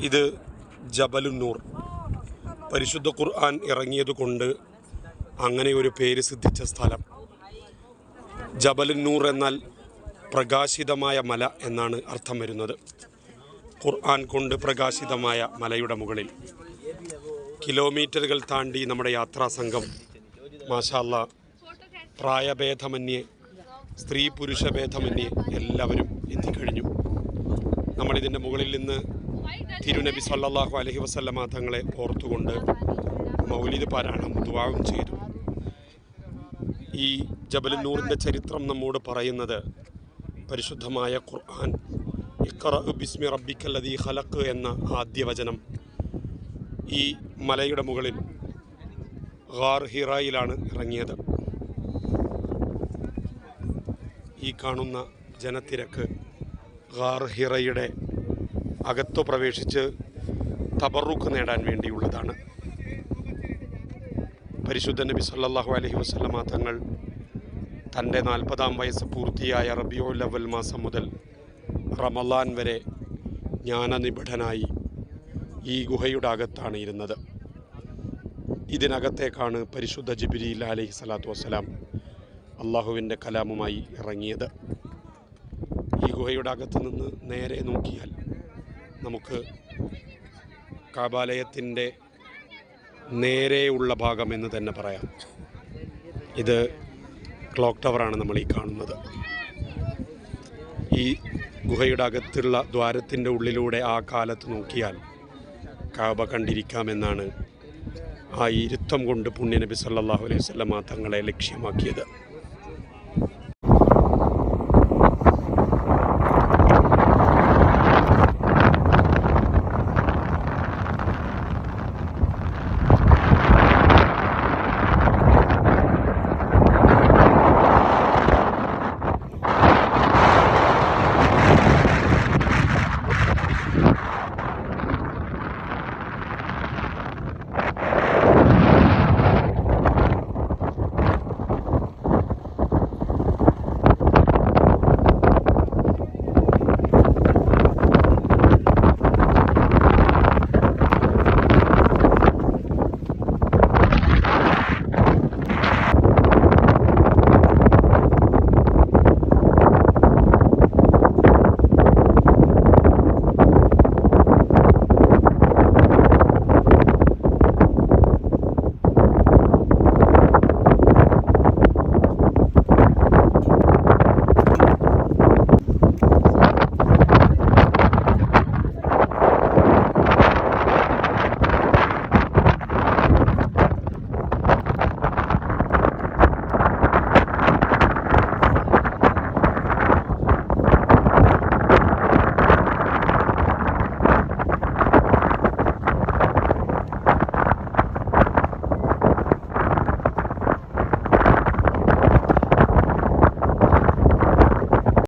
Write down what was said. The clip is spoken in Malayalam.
ഇത് ജബലുന്നൂർ. പരിശുദ്ധ ഖുർആൻ ഇറങ്ങിയതുകൊണ്ട് അങ്ങനെ ഒരു പേര് സിദ്ധിച്ച സ്ഥലം. ജബലുന്നൂർ എന്നാൽ പ്രകാശിതമായ മല എന്നാണ് അർത്ഥം വരുന്നത്. ഖുർആൻ കൊണ്ട് പ്രകാശിതമായ മലയുടെ മുകളിൽ. കിലോമീറ്ററുകൾ താണ്ടി നമ്മുടെ യാത്രാ സംഘം മാഷാല്ല പ്രായഭേദമന്യേ സ്ത്രീ പുരുഷ ഭേദമന്യേ എല്ലാവരും എത്തിക്കഴിഞ്ഞു. നമ്മളിതിന്റെ മുകളിൽ നിന്ന് തിരുനബി സല്ലാഹു അലഹി വസല്ലമ തങ്ങളെ ഓർത്തുകൊണ്ട് മൗലിദ് പാരായണം ദുവാവും ചെയ്തു. ഈ ജബലന്നൂറിന്റെ ചരിത്രം നമ്മോട് പറയുന്നത് പരിശുദ്ധമായ ഖുർആൻ ഇക്കറ ബിസ്മി റബ്ബിക്കല്ലദീ ഹലക്ക് എന്ന ആദ്യ വചനം ഈ മലയുടെ മുകളിൽ ഗാർ ഹിറായിലാണ് ഇറങ്ങിയത്. ഈ കാണുന്ന ജനത്തിരക്ക് ഗാർ ഹിറയുടെ അകത്തു പ്രവേശിച്ച് തബറുക്ക് നേടാൻ വേണ്ടിയുള്ളതാണ്. പരിശുദ്ധ നബി സല്ലാഹു അലഹി വസ്ലമ തങ്ങൾ തന്റെ നാൽപ്പതാം വയസ്സ് പൂർത്തിയായ റബിയോ ലവൽ മാസം മുതൽ റമലാൻ വരെ ജ്ഞാനനിബിഡനായി ഈ ഗുഹയുടെ അകത്താണ് ഇരുന്നത്. ഇതിനകത്തേക്കാണ് പരിശുദ്ധ ജിബിരിൽ അലഹി സ്വലാത്തു വസ്സലാം അള്ളാഹുവിന്റെ കലാമുമായി ഇറങ്ങിയത്. ഈ ഗുഹയുടെ അകത്ത് നിന്ന് നേരെ നോക്കിയാൽ നമുക്ക് കാബാലയത്തിന്റെ നേരെയുള്ള ഭാഗം എന്ന് തന്നെ പറയാം. ഇത് ക്ലോക്ക് ടവറാണ് നമ്മൾ ഈ കാണുന്നത്. ഈ ഗുഹയുടെ അകത്തുള്ള ദ്വാരത്തിന്റെ ഉള്ളിലൂടെ ആ കാലത്ത് നോക്കിയാൽ കാബ കണ്ടിരിക്കാമെന്നാണ് ആ ഇരുത്തം കൊണ്ട് പുണ്യനബി സല്ലാഹു അലൈഹി വസല്ലമ തങ്ങളെ ലക്ഷ്യമാക്കിയത്.